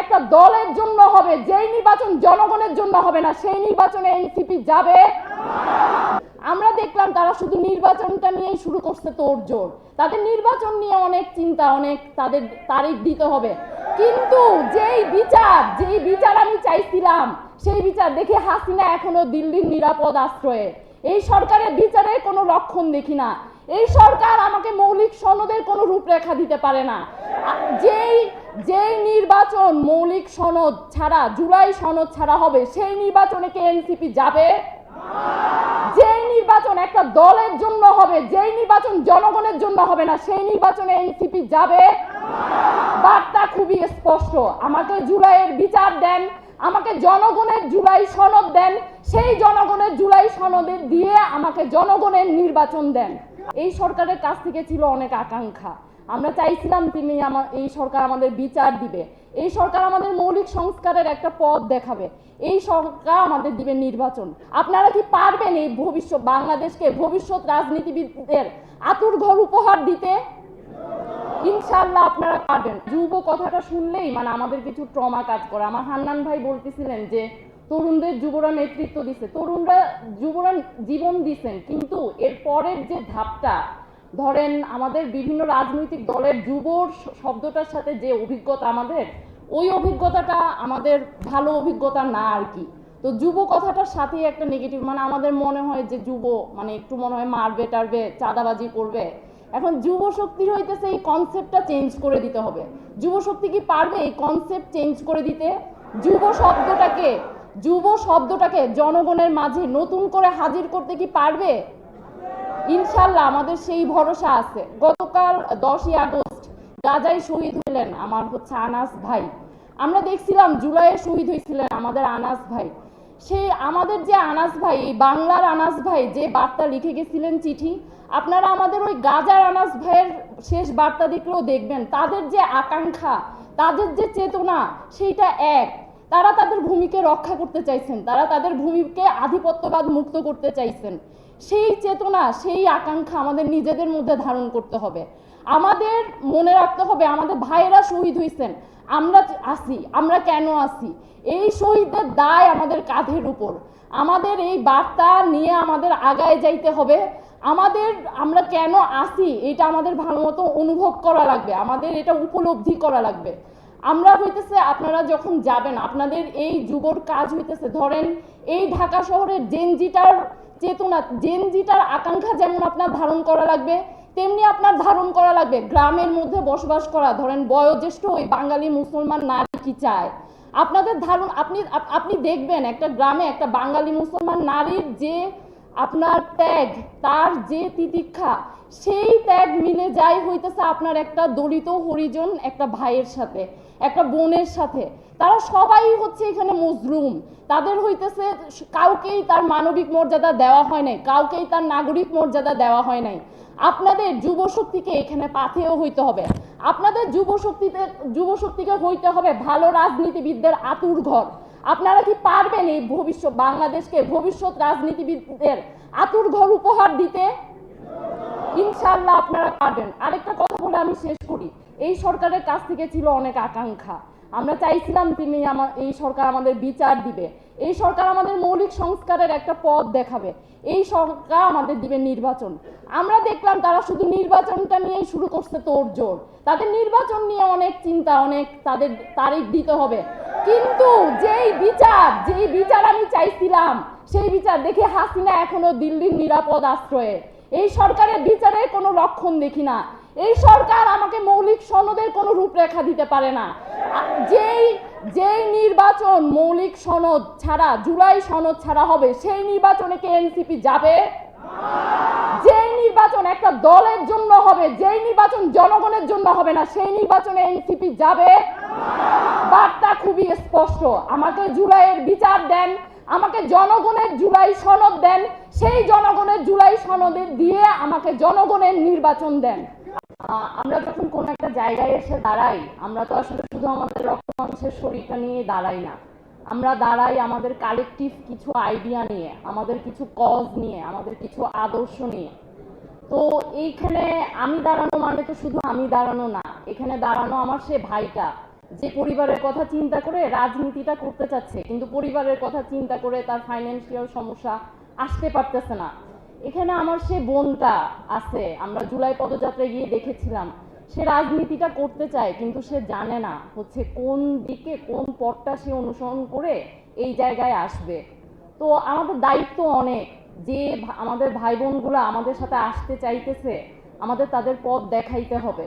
একটা দলের জন্য হবে, যেই নির্বাচন জনগণের জন্য হবে না, সেই নির্বাচনে এনসিপি যাবে। আমরা দেখলাম তারা শুধু নির্বাচনটা নিয়েই শুরু করছে তোড়জোড়। তাদের নির্বাচন নিয়ে অনেক চিন্তা, অনেক তাদের তারিখ দিতে হবে। কিন্তু যেই বিচার যেই বিচার আমি চাইছিলাম, সেই বিচার দেখে হাসিনা এখনও দিল্লির নিরাপদ আশ্রয়ে। এই সরকারের বিচারের কোনো লক্ষণ দেখি না। এই সরকার আমাকে মৌলিক সনদের কোনো রূপরেখা দিতে পারে না। যেই যেই নির্বাচন মৌলিক সনদ ছাড়া, জুলাই সনদ ছাড়া হবে, সেই নির্বাচনে কে এনসিপি যাবে? যেই নির্বাচন একটা দলের জন্য হবে, যেই নির্বাচন জনগণের জন্য হবে না, সেই নির্বাচনে এনসিপি যাবে? বার্তা খুবই স্পষ্ট। আমাকে জুলাইয়ের বিচার দেন, আমাকে জনগণের জুলাই সনদ দেন, সেই জনগণের জুলাই সনদে দিয়ে আমাকে জনগণের নির্বাচন দেন। এই সরকারের কাছ থেকে ছিল অনেক আকাঙ্ক্ষা। আমরা চাইছিলাম তিনি আমার, এই সরকার আমাদের বিচার দিবে। এই সরকার আমাদের মৌলিক সংস্কারের একটা পথ দেখাবে। এই সরকার আমাদের দিবে নির্বাচন। আপনারা কি পারবেন এই ভবিষ্যৎ, বাংলাদেশকে ভবিষ্যৎ রাজনীতিবিদদের আতুর ঘর উপহার দিতে? ইনশাল্লাহ আপনারা পারবেন। যুব কথাটা শুনলেই মানে আমাদের কিছু ট্রমা কাজ করে। আমার হান্নান ভাই বলতেছিলেন যে, তরুণদের যুবরা নেতৃত্ব দিছে। তরুণরা, যুবরা জীবন দিছেন, কিন্তু এর পরের যে ধাপটা ধরেন আমাদের বিভিন্ন রাজনৈতিক দলের যুবর শব্দটার সাথে যে অভিজ্ঞতা আমাদের, ওই অভিজ্ঞতাটা আমাদের ভালো অভিজ্ঞতা না আর কি। তো যুব কথাটার সাথেই একটা নেগেটিভ মানে আমাদের মনে হয় যে যুব মানে একটু মনে হয় মারবে টারবে, চাঁদাবাজি করবে। এখন যুব শক্তি হইতেছে এই কনসেপ্টটা চেঞ্জ করে দিতে হবে। যুব শক্তি কি পারবে এই কনসেপ্ট চেঞ্জ করে দিতে? যুব শব্দটাকে যুব শব্দটাকে জনগণের মাঝে নতুন করে হাজির করতে কি পারবে? ইনশাল্লাহ আমাদের সেই ভরসা আছে। গতকাল দশই আগস্ট গাজায় শহীদ হলেন আমার হচ্ছে আনাস ভাই। আমরা দেখছিলাম জুলাইয়ে শহীদ হয়েছিলেন আমাদের আনাস ভাই। সেই আমাদের যে আনাস ভাই, এই বাংলার আনাস ভাই যে বার্তা লিখে গেছিলেন চিঠি, আপনারা আমাদের ওই গাজার আনাস ভাইয়ের শেষ বার্তা দেখলেও দেখবেন, তাদের যে আকাঙ্ক্ষা, তাদের যে চেতনা, সেইটা এক। তারা তাদের ভূমিকে রক্ষা করতে চাইছেন, তারা তাদের ভূমিকে আধিপত্যবাদ মুক্ত করতে চাইছেন। সেই চেতনা, সেই আকাঙ্ক্ষা আমাদের নিজেদের মধ্যে ধারণ করতে হবে। আমাদের মনে রাখতে হবে, আমাদের ভাইয়েরা শহীদ হয়েছেন আমরা আসি আমরা কেন আসি এই শহীদদের দায় আমাদের কাঁধের উপর। আমাদের এই বার্তা নিয়ে আমাদের আগায় যাইতে হবে। আমাদের, আমরা কেন আসি এটা আমাদের ভালো মতো অনুভব করা লাগবে, আমাদের এটা উপলব্ধি করা লাগবে। আমরা হইতেছে আপনারা যখন যাবেন, আপনাদের এই যুবর কাজ হইতেছে, ধরেন এই ঢাকা শহরের জেনজিটার চেতনা জেনজিটার আকাঙ্ক্ষা যেমন আপনার ধারণ করা লাগবে, তেমনি আপনার ধারণ করা লাগবে। গ্রামের মধ্যে বসবাস করা, ধরেন বয়োজ্যেষ্ঠ ওই বাঙালি মুসলমান নারী কি চায়? আপনাদের ধারণ, আপনি আপনি দেখবেন একটা গ্রামে একটা বাঙালি মুসলমান নারীর যে আপনার ত্যাগ, তার যে তিতিক্ষা, সেই ত্যাগ মিলে যায় হইতেছে আপনার একটা দলিত হরিজন একটা ভাইয়ের সাথে, একটা বোনের সাথে। তারা সবাই হচ্ছে এখানে মজলুম। তাদের হইতেছে কাউকেই তার মানবিক মর্যাদা দেওয়া হয় নাই, কাউকেই তার নাগরিক মর্যাদা দেওয়া হয় নাই। আপনাদের যুব শক্তিকে এখানে পাথেয় হইতে হবে। আপনাদের যুব শক্তিতে যুব শক্তিকে হইতে হবে ভালো রাজনীতিবিদদের আতুর ঘর আপনারা কি পারবেন এই ভবিষ্যৎ বাংলাদেশকে ভবিষ্যৎ রাজনীতিবিদদের আতুর ঘর উপহার দিতে? ইনশাল্লাহ আপনারা পারবেন। আরেকটা কথা বলে আমি শেষ করি। এই সরকারের কাছ থেকে ছিল অনেক আকাঙ্ক্ষা। আমরা চাইছিলাম তিনি আমার এই সরকার আমাদের বিচার দিবে। এই সরকার আমাদের মৌলিক সংস্কারের একটা পথ দেখাবে। এই সরকার আমাদের দিবে নির্বাচন। আমরা দেখলাম তারা শুধু নির্বাচনটা নিয়েই শুরু করছে তোড়জোড়। তাদের নির্বাচন নিয়ে অনেক চিন্তা, অনেক তাদের তারিখ দিতে হবে। কিন্তু যেই বিচার যেই বিচার আমি চাইছিলাম, সেই বিচার দেখে হাসিনা এখনও দিল্লির নিরাপদ আশ্রয়ে। এই সরকারের বিচারের কোনো লক্ষণ দেখি না। এই সরকার আমাকে মৌলিক সনদের কোনো রূপরেখা দিতে পারে না। যেই যেই নির্বাচন মৌলিক সনদ ছাড়া, জুলাই সনদ ছাড়া হবে, সেই নির্বাচনে কে এনসিপি যাবে? যেই নির্বাচন একটা দলের জন্য হবে, যেই নির্বাচন জনগণের জন্য হবে না, সেই নির্বাচনে এনসিপি যাবে? খুবই স্পষ্ট। আমাকে জুলাইয়ের বিচার দেন, আমাকে জনগণের জুলাই সনদ দেন, সেই জনগণের জুলাই সনদে দিয়ে আমাকে জনগণের নির্বাচন দেন। আমরা যখন কোন একটা জায়গায় এসে দাঁড়াই, আমরা তো আসলে শুধু আমাদের রক্ত মাংসের শরীরটা নিয়ে দাঁড়াই না। আমরা দাঁড়াই আমাদের কালেকটিভ কিছু আইডিয়া নিয়ে, আমাদের কিছু কজ নিয়ে, আমাদের কিছু আদর্শ নিয়ে। তো এইখানে আমি দাঁড়ানো মানে তো শুধু আমি দাঁড়ানো না, এখানে দাঁড়ানো আমার সে ভাইটা। যে পরিবারের কথা চিন্তা করে রাজনীতিটা করতে চাচ্ছে, কিন্তু পরিবারের কথা চিন্তা করে তার ফাইন্যান্সিয়াল সমস্যা আসতে পারতেছে না। এখানে আমার সে বোনটা আছে, আমরা জুলাই পদযাত্রায় গিয়ে দেখেছিলাম, সে রাজনীতিটা করতে চায়, কিন্তু সে জানে না হচ্ছে কোন দিকে, কোন পথটা সে অনুসরণ করে এই জায়গায় আসবে। তো আমাদের দায়িত্ব অনেক, যে আমাদের ভাই বোনগুলো আমাদের সাথে আসতে চাইতেছে, আমাদের তাদের পথ দেখাইতে হবে।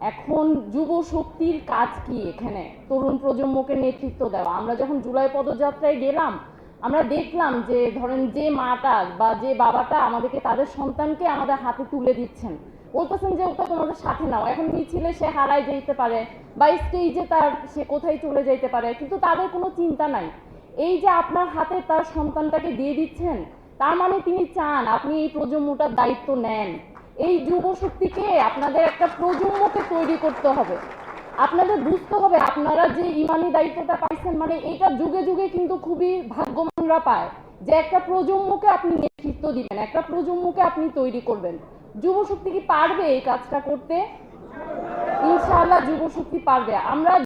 এখন যুব শক্তির কাজ কি এখানে? তরুণ প্রজন্মকে নেতৃত্ব দেওয়া। আমরা যখন জুলাই পদযাত্রায় গেলাম, আমরা দেখলাম যে, ধরেন যে মাটা বা যে বাবাটা আমাদেরকে, তাদের সন্তানকে আমাদের হাতে তুলে দিচ্ছেন। বলতেছেন যে, ওটা তোমাদের সাথে নাও। এখন মিছিলে সে হারায় যেতে পারে বা স্টেজে তার, সে কোথায় চলে যেতে পারে, কিন্তু তাদের কোনো চিন্তা নাই। এই যে আপনার হাতে তার সন্তানটাকে দিয়ে দিচ্ছেন, তার মানে তিনি চান আপনি এই প্রজন্মটার দায়িত্ব নেন। এই যুব শক্তিকে আপনাদের একটা প্রজন্মকে তৈরি করতে হবে। আপনাদের বুঝতে হবে, আপনারা যে ইমানি দায়িত্বটা পাইছেন মানে এটা যুগে যুগে কিন্তু খুবই ভাগ্যবানরা পায় যে একটা প্রজন্মকে আপনি নেতৃত্ব দিবেন, একটা প্রজন্মকে আপনি তৈরি করবেন। যুব শক্তি কি পারবে এই কাজটা করতে? ইনশাআল্লাহ যুব শক্তি পারবে। আমরা